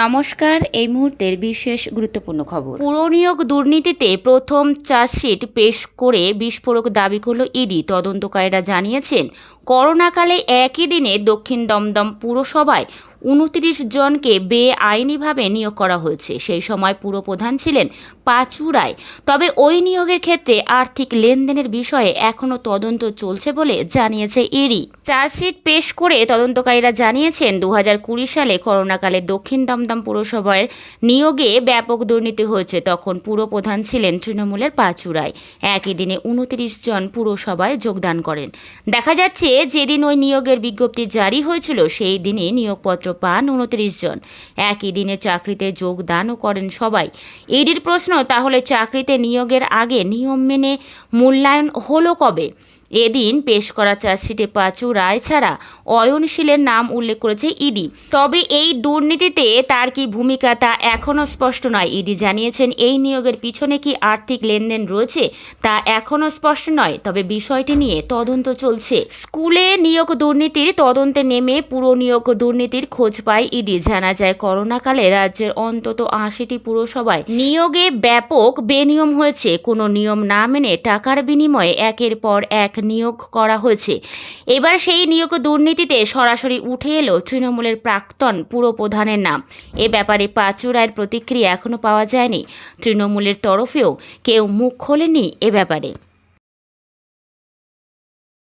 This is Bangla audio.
নমস্কার, এই মুহূর্তের বিশেষ গুরুত্বপূর্ণ খবর। পুরনিয়োগ দুর্নীতিতে প্রথম চার্জশিট পেশ করে বিস্ফোরক দাবি করল ইডি। তদন্তকারীরা জানিয়েছেন, করোনাকালে একই দিনে দক্ষিণ দমদম পুরসভায় উনত্রিশ জনকে বেআইনিভাবে নিয়োগ করা হয়েছে। সেই সময় পুরপ্রধান ছিলেন পাঁচু রায়। তবে ওই নিয়োগের ক্ষেত্রে আর্থিক লেনদেনের বিষয়ে এখনও তদন্ত চলছে বলে জানিয়েছে ইডি চার্জশিট পেশ করে তদন্তকারীরা জানিয়েছেন দু হাজার কুড়ি সালে করোনাকালে দক্ষিণ দমদম পুরসভার নিয়োগে ব্যাপক দুর্নীতি হয়েছে। তখন পুরপ্রধান ছিলেন তৃণমূলের পাঁচু রায়। একই দিনে উনত্রিশ জন পুরসভায় যোগদান করেন। দেখা যাচ্ছে, যেদিন ওই নিয়োগের বিজ্ঞপ্তি জারি হয়েছিল, সেই দিনে নিয়োগপত্র পান উনত্রিশ জন। একই দিনে চাকরিতে যোগদানও করেন সবাই। ইডির প্রশ্ন, তাহলে চাকরিতে নিয়োগের আগে নিয়ম মেনে মূল্যায়ন হলো কবে? এদিন পেশ করা চার্জশিটে পাঁচু রায় ছাড়া অয়নশীলের নাম উল্লেখ করেছে ইডি। তবে এই দুর্নীতিতে তার কি ভূমিকা তা এখনও স্পষ্ট নয়। ইডি জানিয়েছেন, এই নিয়োগের পিছনে কি আর্থিক লেনদেন রয়েছে তা এখনও স্পষ্ট নয়, তবে বিষয়টি নিয়ে তদন্ত চলছে। স্কুলে নিয়োগ দুর্নীতির তদন্তে নেমে পুরো নিয়োগ দুর্নীতির খোঁজ পায় ইডি। জানা যায়, করোনাকালে রাজ্যের অন্তত আশিটি পুরসভায় নিয়োগে ব্যাপক বেনিয়ম হয়েছে। কোনো নিয়ম না মেনে টাকার বিনিময়ে একের পর এক নিয়োগ করা হয়েছে। এবার সেই নিয়োগ দুর্নীতিতে সরাসরি উঠে এলো তৃণমূলের প্রাক্তন পুরপ্রধানের নাম। এ ব্যাপারে পাঁচু রায়ের প্রতিক্রিয়া এখনও পাওয়া যায়নি। তৃণমূলের তরফেও কেউ মুখ খোলেনি এ ব্যাপারে।